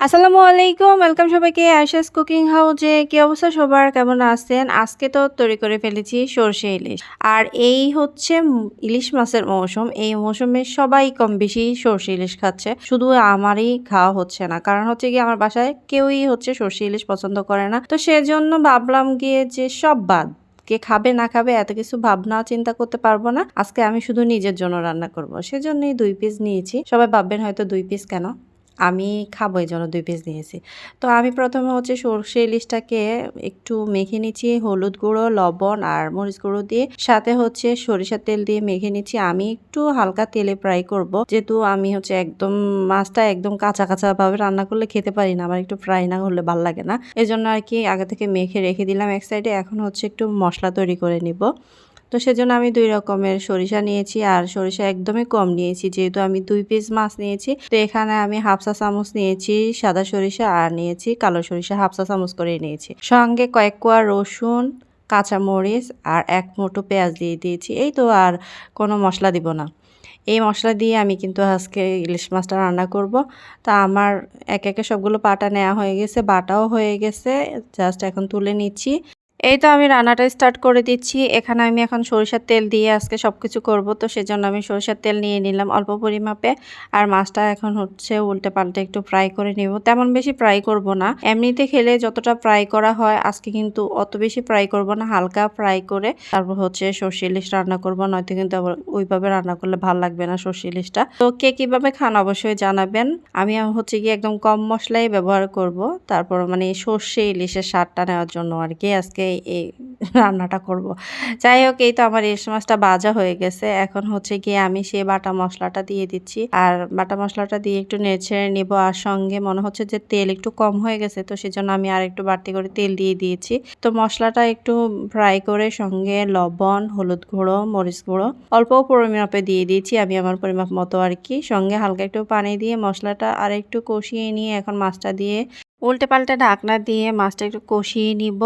আসসালামু আলাইকুম, ওয়েলকাম সবাইকে আয়সাস কুকিং হাউজে। কি অবস্থা সবার? কেমন আছেন? আজকে তো তৈরি করে ফেলেছি সর্ষে ইলিশ। আর এই হচ্ছে ইলিশ মাছের মৌসুম। এই মৌসুমে সবাই কম বেশি সর্ষে ইলিশ খাচ্ছে। শুধু আমারই খাওয়া হচ্ছে না। কারণ হচ্ছে কি, আমার বাসায় কেউই হচ্ছে সর্ষে ইলিশ পছন্দ করে না। তো সেজন্য ভাবলাম গিয়ে যে সব বাদ। কে খাবে না খাবে এত কিছু ভাবনা চিন্তা করতে পারব না। আজকে আমি শুধু নিজের জন্য রান্না করব। সেজন্যই দুই পিস নিয়েছি। সবাই ভাববেন হয়তো দুই পিস কেন? আমি খাব এই জন্য দুই পিস নিয়েছি। তো আমি প্রথমে হচ্ছে সর্ষে ইলিশটাকে একটু মেখে নিচ্ছি, হলুদ গুঁড়ো, লবণ আর মরিচ গুঁড়ো দিয়ে। সাথে হচ্ছে সরিষার তেল দিয়ে মেখে নিচ্ছি। আমি একটু হালকা তেলে ফ্রাই করব। যেহেতু আমি হচ্ছে একদম মাছটা একদম কাঁচা কাঁচা ভাবে রান্না করলে খেতে পারি না, আমার একটু ফ্রাই না করলে ভালো লাগে না। এই জন্য আর কি আগে থেকে মেখে রেখে দিলাম এক সাইডে এখন হচ্ছে একটু মশলা তৈরি করে নিব। তো সেজন্য আমি দুই রকমের সরিষা নিয়েছি আর সরিষা একদমই কম নিয়েছি। যেহেতু আমি দুই পিস মাছ নিয়েছি, তো এখানে আমি হাফসা চামচ নিয়েছি সাদা সরিষা আর নিয়েছি কালো সরিষা হাফসা চামচ করে নিয়েছি। সঙ্গে কয়েক কোয়া রসুন, কাঁচামরিচ আর এক মুঠো পেঁয়াজ দিয়ে দিয়েছি। এই তো আর কোনো মশলা দিব না। এই মশলা দিয়ে আমি কিন্তু আজকে ইলিশ মাছটা রান্না করব। তা আমার এক একে সবগুলো পাটা নেওয়া হয়ে গেছে, বাটাও হয়ে গেছে, জাস্ট এখন তুলে নিচ্ছি। এই তো আমি রান্নাটা স্টার্ট করে দিচ্ছি। এখানে আমি এখন সরিষার তেল দিয়ে আজকে সব কিছু করব। তো সেজন্য আমি সরিষার তেল নিয়ে নিলাম অল্প পরিমাপে। আর মাছটা এখন হচ্ছে উল্টে পাল্টে একটু ফ্রাই করে নেব। তেমন বেশি ফ্রাই করব না। এমনিতে খেলে যতটা ফ্রাই করা হয়, আজকে কিন্তু অত বেশি ফ্রাই করব না। হালকা ফ্রাই করে তারপর হচ্ছে সর্ষে ইলিশ রান্না করব। নয়তো কিন্তু আবার ওইভাবে রান্না করলে ভালো লাগবে না সর্ষে ইলিশটা। তো কে কীভাবে খান অবশ্যই জানাবেন। আমি হচ্ছে কি একদম কম মশলাই ব্যবহার করব। তারপর মানে সর্ষে ইলিশের স্বাদটা নেওয়ার জন্য আর কি আজকে এই রান্নাটা করব। যাই হোক, এই তো আমার ইলিশ মাছটা বাজা হয়ে গেছে। এখন হচ্ছে গিয়ে আমি সেই বাটা মশলাটা দিয়ে দিচ্ছি। আর বাটা মশলাটা দিয়ে একটু নেড়ে নিব। আর সঙ্গে মনে হচ্ছে যে তেল একটু কম হয়ে গেছে, তো সেজন্য আমি আর একটু বাড়তি করে তেল দিয়ে দিয়েছি। তো মশলাটা একটু ফ্রাই করে সঙ্গে লবণ, হলুদ গুঁড়ো, মরিচ গুঁড়ো অল্প পরিমাপে দিয়ে দিয়েছি, আমি আমার পরিমাপ মতো আর কি। সঙ্গে হালকা একটু পানি দিয়ে মশলাটা আর একটু কষিয়ে নিয়ে এখন মাছটা দিয়ে উল্টে পাল্টে ঢাকনা দিয়ে মাছটা একটু কষিয়ে নিব।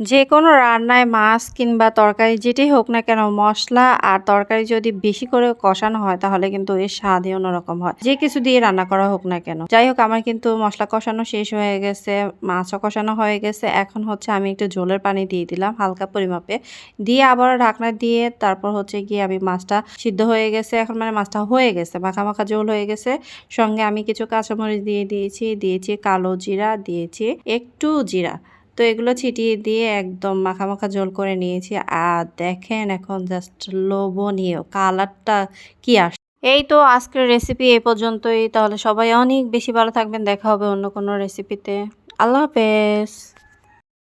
যে কোনো রান্নায় মাছ কিংবা তরকারি যেটি হোক না কেন, মশলা আর তরকারি যদি বেশি করে কষানো হয়, তাহলে কিন্তু এর স্বাদই অন্যরকম হয়। যে কিছু দিয়ে রান্না করা হোক না কেন। যাই হোক, আমার কিন্তু মশলা কষানো শেষ হয়ে গেছে, মাছও কষানো হয়ে গেছে। এখন হচ্ছে আমি একটু ঝোলের পানি দিয়ে দিলাম হালকা পরিমাপে। দিয়ে আবার ঢাকনা দিয়ে তারপর হচ্ছে গিয়ে আমি মাছটা সিদ্ধ হয়ে গেছে। এখন মানে মাছটা হয়ে গেছে, মাখা মাখা ঝোল হয়ে গেছে। সঙ্গে আমি কিছু কাঁচামরিচ দিয়ে দিয়েছি দিয়েছি কালো জিরা, দিয়েছি একটু জিরা। তো এগুলো ছিটিয়ে দিয়ে একদম মাখা মাখা ঝোল করে নিয়েছি। আর দেখেন এখন জাস্ট লোভনীয় কালারটা কি আস এই তো আজকের রেসিপি এ পর্যন্তই। তাহলে সবাই অনেক বেশি ভালো থাকবেন। দেখা হবে অন্য কোনো রেসিপিতে আল্লাহ হাফেজ।